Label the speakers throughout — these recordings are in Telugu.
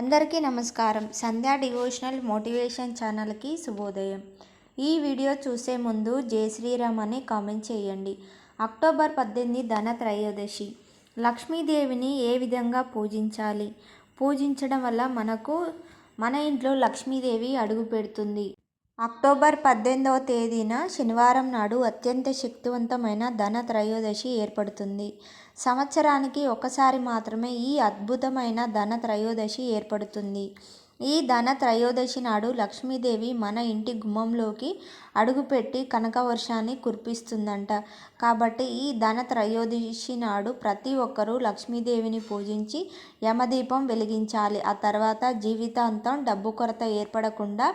Speaker 1: అందరికీ నమస్కారం. సంధ్యా డివోషనల్ మోటివేషన్ ఛానల్కి శుభోదయం. ఈ వీడియో చూసే ముందు జై శ్రీరామ్ అని కామెంట్ చేయండి. అక్టోబర్ పద్దెనిమిది ధన త్రయోదశి. లక్ష్మీదేవిని ఏ విధంగా పూజించాలి? పూజించడం వల్ల మనకు మన ఇంట్లో లక్ష్మీదేవి అడుగు పెడుతుంది. అక్టోబర్ పద్దెనిమిదవ తేదీన శనివారం నాడు అత్యంత శక్తివంతమైన ధన త్రయోదశి ఏర్పడుతుంది. సంవత్సరానికి ఒకసారి మాత్రమే ఈ అద్భుతమైన ధన త్రయోదశి ఏర్పడుతుంది. ఈ ధన త్రయోదశి నాడు లక్ష్మీదేవి మన ఇంటి గుమ్మంలోకి అడుగుపెట్టి కనకవర్షాన్ని కురిపిస్తుందంట. కాబట్టి ఈ ధన త్రయోదశి నాడు ప్రతి ఒక్కరూ లక్ష్మీదేవిని పూజించి యమదీపం వెలిగించాలి. ఆ తర్వాత జీవితాంతం డబ్బు కొరత ఏర్పడకుండా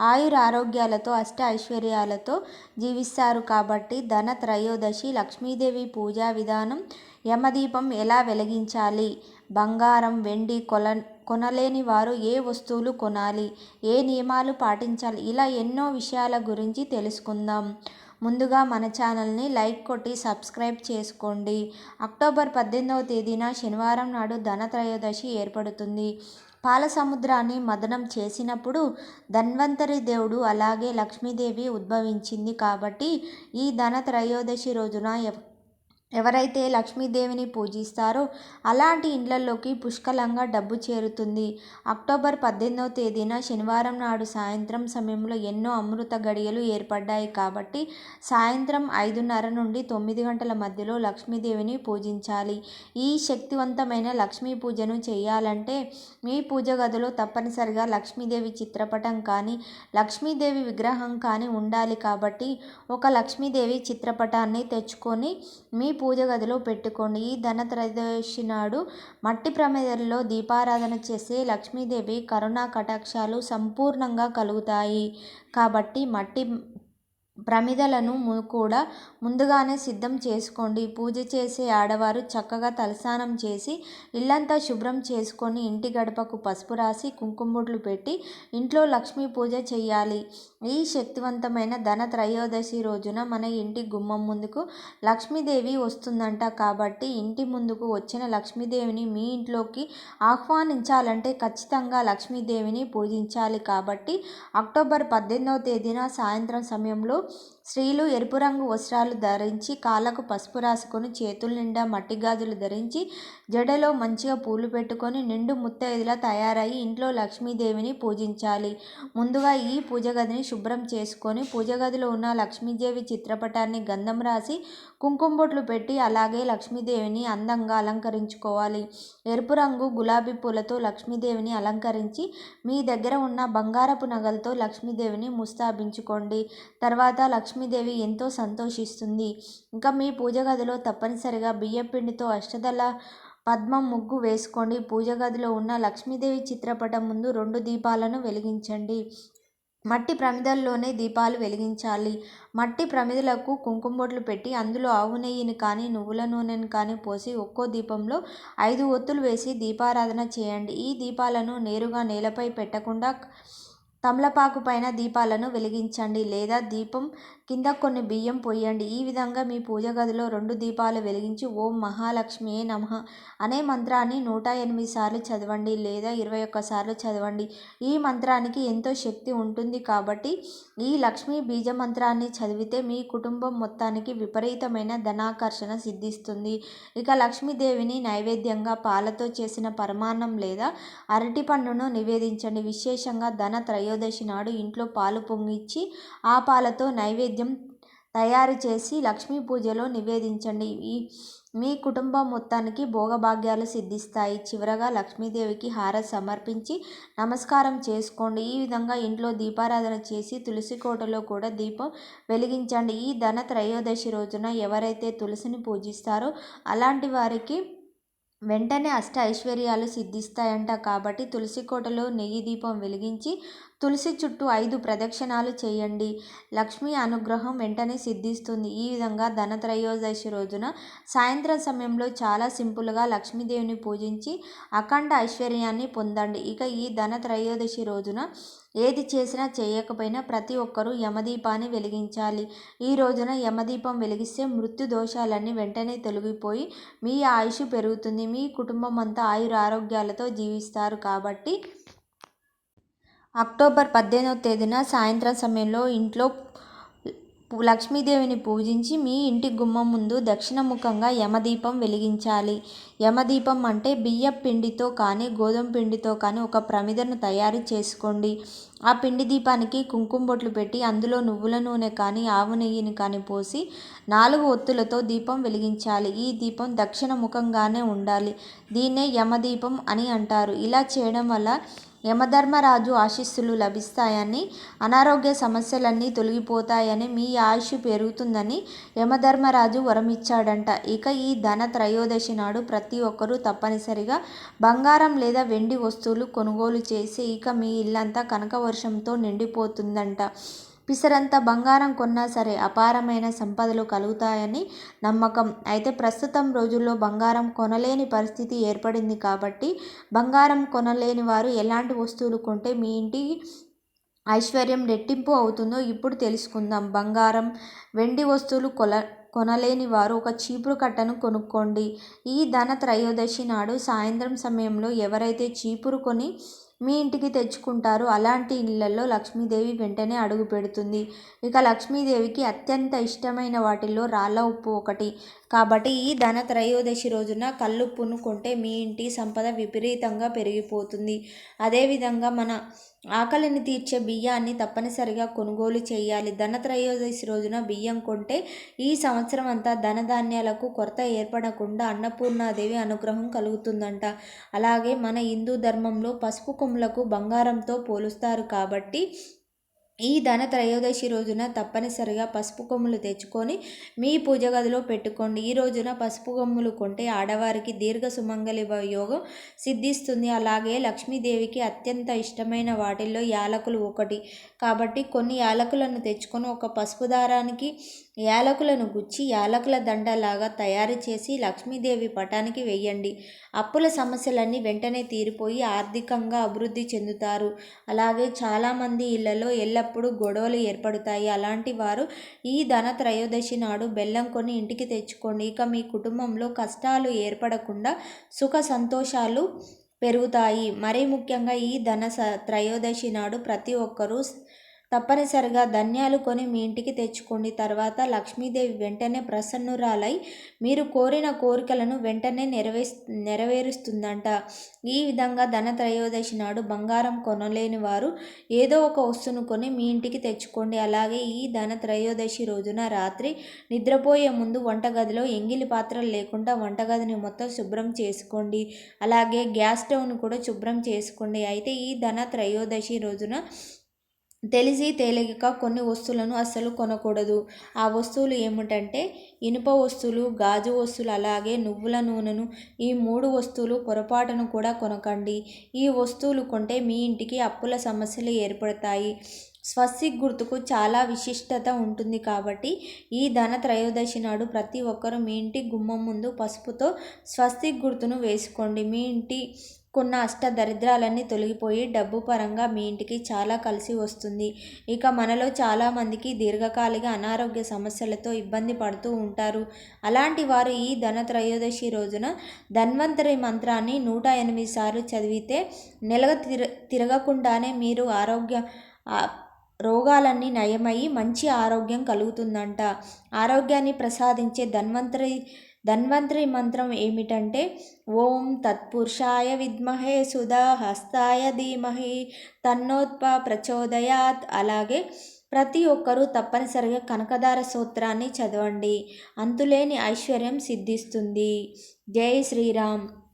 Speaker 1: ఆయుర ఆరోగ్యాలతో అష్ట ఐశ్వర్యాలతో జీవిస్తారు కాబట్టి ధన త్రయోదశి లక్ష్మీదేవి పూజా విధానం యమదీపం ఎలా వెలిగించాలి? బంగారం వెండి కొల కొనలేని వారు ఏ వస్తువులు కొనాలి? ఏ నియమాలు పాటించాలి? ఇలా ఎన్నో విషయాల గురించి తెలుసుకుందాం. ముందుగా మన ఛానల్ని లైక్ కొట్టి సబ్స్క్రైబ్ చేసుకోండి. అక్టోబర్ పద్దెనిమిదవ తేదీన శనివారం నాడు ధనత్రయోదశి ఏర్పడుతుంది. పాల సముద్రాన్ని మదనం చేసినప్పుడు ధన్వంతరి దేవుడు అలాగే లక్ష్మీదేవి ఉద్భవించింది కాబట్టి ఈ ధన త్రయోదశి రోజున ఎవరైతే లక్ష్మీదేవిని పూజిస్తారో అలాంటి ఇండ్లలోకి పుష్కలంగా డబ్బు చేరుతుంది. అక్టోబర్ పద్దెనిమిదవ తేదీన శనివారం నాడు సాయంత్రం సమయంలో ఎన్నో అమృత గడియలు ఏర్పడ్డాయి కాబట్టి సాయంత్రం ఐదున్నర నుండి తొమ్మిది గంటల మధ్యలో లక్ష్మీదేవిని పూజించాలి. ఈ శక్తివంతమైన లక్ష్మీ పూజను చేయాలంటే మీ పూజ గదిలో తప్పనిసరిగా లక్ష్మీదేవి చిత్రపటం కానీ లక్ష్మీదేవి విగ్రహం కానీ ఉండాలి కాబట్టి ఒక లక్ష్మీదేవి చిత్రపటాన్ని తెచ్చుకొని మీ పూజ గదిలో పెట్టుకోండి. ఈ ధనత్రయోదశి నాడు మట్టి ప్రమేదంలో దీపారాధన చేసే లక్ష్మీదేవి కరుణా కటాక్షాలు సంపూర్ణంగా కలుగుతాయి. కాబట్టి మట్టి ప్రమిదలను కూడా ముందుగానే సిద్ధం చేసుకోండి. పూజ చేసే ఆడవారు చక్కగా తలస్నానం చేసి ఇల్లంతా శుభ్రం చేసుకొని ఇంటి గడపకు పసుపు రాసి కుంకుమొడ్లు పెట్టి ఇంట్లో లక్ష్మీ పూజ చేయాలి ఈ శక్తివంతమైన ధన త్రయోదశి రోజున మన ఇంటి గుమ్మం ముందుకు లక్ష్మీదేవి వస్తుందంట. కాబట్టి ఇంటి ముందుకు వచ్చిన లక్ష్మీదేవిని మీ ఇంట్లోకి ఆహ్వానించాలంటే ఖచ్చితంగా లక్ష్మీదేవిని పూజించాలి. కాబట్టి అక్టోబర్ పద్దెనిమిదవ తేదీన సాయంత్రం సమయంలో స్త్రీలు ఎరుపు రంగు వస్త్రాలు ధరించి కాళ్ళకు పసుపు రాసుకొని చేతుల నిండా మట్టి గాజులు ధరించి జడలో మంచిగా పూలు పెట్టుకొని నిండు ముత్తైదులా తయారయ్యి ఇంట్లో లక్ష్మీదేవిని పూజించాలి. ముందుగా ఈ పూజ గదిని శుభ్రం చేసుకొని పూజ గదిలో ఉన్న లక్ష్మీదేవి చిత్రపటాన్ని గంధం రాసి కుంకుమ బొట్లు పెట్టి అలాగే లక్ష్మీదేవిని అందంగా అలంకరించుకోవాలి. ఎరుపు రంగు గులాబీ పూలతో లక్ష్మీదేవిని అలంకరించి మీ దగ్గర ఉన్న బంగారపు నగలతో లక్ష్మీదేవిని ముస్తాబించుకోండి. తర్వాత లక్ష్మీదేవి ఎంతో సంతోషిస్తుంది. ఇంకా మీ పూజ గదిలో తప్పనిసరిగా బియ్యం పిండితో అష్టదళ పద్మం ముగ్గు వేసుకోండి. పూజ గదిలో ఉన్న లక్ష్మీదేవి చిత్రపటం ముందు రెండు దీపాలను వెలిగించండి. మట్టి ప్రమిదల్లోనే దీపాలు వెలిగించాలి. మట్టి ప్రమిదలకు కుంకుమబొట్లు పెట్టి అందులో ఆవు నెయ్యిని కానీ నువ్వుల నూనెను కానీ పోసి ఒక్కో దీపంలో ఐదు ఒత్తులు వేసి దీపారాధన చేయండి. ఈ దీపాలను నేరుగా నేలపై పెట్టకుండా తమలపాకు పైన దీపాలను వెలిగించండి లేదా దీపం కింద కొన్ని బియ్యం పోయండి ఈ విధంగా మీ పూజ గదిలో రెండు దీపాలు వెలిగించి ఓం మహాలక్ష్మియే నమ అనే మంత్రాన్ని నూట ఎనిమిది సార్లు చదవండి లేదా ఇరవై ఒక్కసార్లు చదవండి. ఈ మంత్రానికి ఎంతో శక్తి ఉంటుంది కాబట్టి ఈ లక్ష్మీ బీజ మంత్రాన్ని చదివితే మీ కుటుంబం మొత్తానికి విపరీతమైన ధనాకర్షణ సిద్ధిస్తుంది. ఇక లక్ష్మీదేవిని నైవేద్యంగా పాలతో చేసిన పరమాన్నం లేదా అరటి పండును నివేదించండి. విశేషంగా ధన త్రయో త్రయోదశి నాడు ఇంట్లో పాలు పొంగిచ్చి ఆ పాలతో నైవేద్యం తయారు చేసి లక్ష్మీ పూజలో నివేదించండి. ఈ మీ కుటుంబం మొత్తానికి భోగభాగ్యాలు సిద్ధిస్తాయి. చివరగా లక్ష్మీదేవికి హార సమర్పించి నమస్కారం చేసుకోండి. ఈ విధంగా ఇంట్లో దీపారాధన చేసి తులసి కోటలో కూడా దీపం వెలిగించండి. ఈ ధన త్రయోదశి రోజున ఎవరైతే తులసిని పూజిస్తారో అలాంటి వారికి వెంటనే అష్ట ఐశ్వర్యాలు సిద్ధిస్తాయంట. కాబట్టి తులసి కోటలో నెయ్యి దీపం వెలిగించి తులసి చుట్టూ ఐదు ప్రదక్షిణాలు చేయండి. లక్ష్మీ అనుగ్రహం వెంటనే సిద్ధిస్తుంది. ఈ విధంగా ధనత్రయోదశి రోజున సాయంత్రం సమయంలో చాలా సింపుల్గా లక్ష్మీదేవిని పూజించి అఖండ ఐశ్వర్యాన్ని పొందండి. ఇక ఈ ధనత్రయోదశి రోజున ఏది చేసినా చేయకపోయినా ప్రతి ఒక్కరూ యమదీపాన్ని వెలిగించాలి. ఈ రోజున యమదీపం వెలిగిస్తే మృత్యు దోషాలన్నీ వెంటనే తొలగిపోయి మీ ఆయుష్ పెరుగుతుంది. మీ కుటుంబం అంతా ఆయుర ఆరోగ్యాలతో జీవిస్తారు కాబట్టి అక్టోబర్ పద్దెనిమిదవ తేదీన సాయంత్రం సమయంలో ఇంట్లో లక్ష్మీదేవిని పూజించి మీ ఇంటి గుమ్మం ముందు దక్షిణముఖంగా యమదీపం వెలిగించాలి. యమదీపం అంటే బియ్యం పిండితో కానీ గోధుమ పిండితో కానీ ఒక ప్రమిదను తయారు చేసుకోండి. ఆ పిండి దీపానికి కుంకుమ బొట్లు పెట్టి అందులో నువ్వుల నూనె కానీ ఆవు నెయ్యిని కానీ పోసి నాలుగు ఒత్తులతో దీపం వెలిగించాలి. ఈ దీపం దక్షిణ ముఖంగానే ఉండాలి. దీన్నే యమదీపం అని అంటారు. ఇలా చేయడం వల్ల యమధర్మరాజు ఆశీస్సులు లభిస్తాయని అనారోగ్య సమస్యలన్నీ తొలగిపోతాయని మీ ఆయుష్ పెరుగుతుందని యమధర్మరాజు వరమిచ్చాడంట. ఇక ఈ ధన త్రయోదశి నాడు ప్రతి ఒక్కరూ తప్పనిసరిగా బంగారం లేదా వెండి వస్తువులు కొనుగోలు చేసి ఇక మీ ఇల్లంతా కనక వర్షంతో నిండిపోతుందంట. పిసరంత బంగారం కొన్నా సరే అపారమైన సంపదలు కలుగుతాయని నమ్మకం. అయితే ప్రస్తుతం రోజుల్లో బంగారం కొనలేని పరిస్థితి ఏర్పడింది కాబట్టి బంగారం కొనలేని వారు ఎలాంటి వస్తువులు కొంటే మీ ఇంటి ఐశ్వర్యం రెట్టింపు అవుతుందో ఇప్పుడు తెలుసుకుందాం. బంగారం వెండి వస్తువులు కొల కొనలేని వారు ఒక చీపురు కట్టను కొనుక్కోండి. ఈ ధన త్రయోదశి నాడు సాయంత్రం సమయంలో ఎవరైతే చీపురు కొని మీ ఇంటికి తెచ్చుకుంటారు. అలాంటి ఇళ్ళల్లో లక్ష్మీదేవి వెంటనే అడుగు పెడుతుంది. ఇక లక్ష్మీదేవికి అత్యంత ఇష్టమైన వాటిల్లో రాళ్ళ ఉప్పు ఒకటి. కాబట్టి ఈ ధన త్రయోదశి రోజున కల్లుప్పును కొంటే మీ ఇంటి సంపద విపరీతంగా పెరిగిపోతుంది. అదేవిధంగా మన ఆకలిని తీర్చే బియ్యాన్ని తప్పనిసరిగా కొనుగోలు చేయాలి. ధనత్రయోదశి రోజున బియ్యం కొంటే ఈ సంవత్సరం అంతా ధనధాన్యాలకు కొరత ఏర్పడకుండా అన్నపూర్ణాదేవి అనుగ్రహం కలుగుతుందంట. అలాగే మన హిందూ ధర్మంలో పసుపు కొమ్ములకు బంగారంతో పోలుస్తారు కాబట్టి ఈ ధన త్రయోదశి రోజున తప్పనిసరిగా పసుపు కొమ్ములు తెచ్చుకొని మీ పూజ గదిలో పెట్టుకోండి. ఈ రోజున పసుపు కొమ్ములు కొంటే ఆడవారికి దీర్ఘ సుమంగళి యోగం సిద్ధిస్తుంది. అలాగే లక్ష్మీదేవికి అత్యంత ఇష్టమైన వాటిల్లో యాలకులు ఒకటి. కాబట్టి కొన్ని యాలకులను తెచ్చుకొని ఒక పసుపు దారానికి యాలకులను గుచ్చి యాలకుల దండలాగా తయారు చేసి లక్ష్మీదేవి పటానికి వెయ్యండి అప్పుల సమస్యలన్నీ వెంటనే తీరిపోయి ఆర్థికంగా అభివృద్ధి చెందుతారు. అలాగే చాలామంది ఇళ్ళలో ఎల్లప్పుడూ గొడవలు ఏర్పడతాయి. అలాంటి వారు ఈ ధన త్రయోదశి నాడు బెల్లం కొని ఇంటికి తెచ్చుకోండి. ఇక మీ కుటుంబంలో కష్టాలు ఏర్పడకుండా సుఖ సంతోషాలు పెరుగుతాయి. మరీ ముఖ్యంగా ఈ ధన త్రయోదశి నాడు ప్రతి ఒక్కరూ తప్పనిసరిగా ధన్యాలు కొని మీ ఇంటికి తెచ్చుకోండి. తర్వాత లక్ష్మీదేవి వెంటనే ప్రసన్నురాలై మీరు కోరిన కోరికలను వెంటనే నెరవే నెరవేరుస్తుందంట. ఈ విధంగా ధన త్రయోదశి నాడు బంగారం కొనలేని వారు ఏదో ఒక వస్తువును కొని మీ ఇంటికి తెచ్చుకోండి. అలాగే ఈ ధన త్రయోదశి రోజున రాత్రి నిద్రపోయే ముందు వంటగదిలో ఎంగిలి పాత్రలు లేకుండా వంటగదిని మొత్తం శుభ్రం చేసుకోండి. అలాగే గ్యాస్ స్టవ్ను కూడా శుభ్రం చేసుకోండి. అయితే ఈ ధన త్రయోదశి రోజున తెలిసి తేలిక కొన్ని వస్తువులను అస్సలు కొనకూడదు. ఆ వస్తువులు ఏమిటంటే ఇనుప వస్తువులు గాజు వస్తువులు అలాగే నువ్వుల నూనెను. ఈ మూడు వస్తువులు పొరపాటును కూడా కొనకండి. ఈ వస్తువులు కొంటే మీ ఇంటికి అప్పుల సమస్యలు ఏర్పడతాయి. స్వస్తిక్ గుర్తుకు చాలా విశిష్టత ఉంటుంది కాబట్టి ఈ ధన త్రయోదశి నాడు ప్రతి ఒక్కరూ మీ ఇంటి గుమ్మం ముందు పసుపుతో స్వస్తిక్ గుర్తును వేసుకోండి. మీ ఇంటి కొన్న అష్ట దరిద్రాలన్నీ తొలగిపోయి డబ్బు పరంగా మీ ఇంటికి చాలా కలిసి వస్తుంది. ఇక మనలో చాలామందికి దీర్ఘకాలిక అనారోగ్య సమస్యలతో ఇబ్బంది పడుతూ ఉంటారు. అలాంటి వారు ఈ ధన త్రయోదశి రోజున ధన్వంతరి మంత్రాన్ని నూట ఎనిమిది సార్లు చదివితే నెలగ తిర తిరగకుండానే మీరు ఆరోగ్య రోగాలన్నీ నయమయ్యి మంచి ఆరోగ్యం కలుగుతుందంట. ఆరోగ్యాన్ని ప్రసాదించే ధన్వంతరి ధన్వంతరి మంత్రం ఏమిటంటే ఓం తత్పురుషాయ విద్మహే సుధాహస్తాయ ధీమహి తన్నోత్ప ప్రచోదయాత్. అలాగే ప్రతి ఒక్కరూ తప్పనిసరిగా కనకదార సూత్రాన్ని చదవండి. అంతులేని ఐశ్వర్యం సిద్ధిస్తుంది. జై శ్రీరామ్.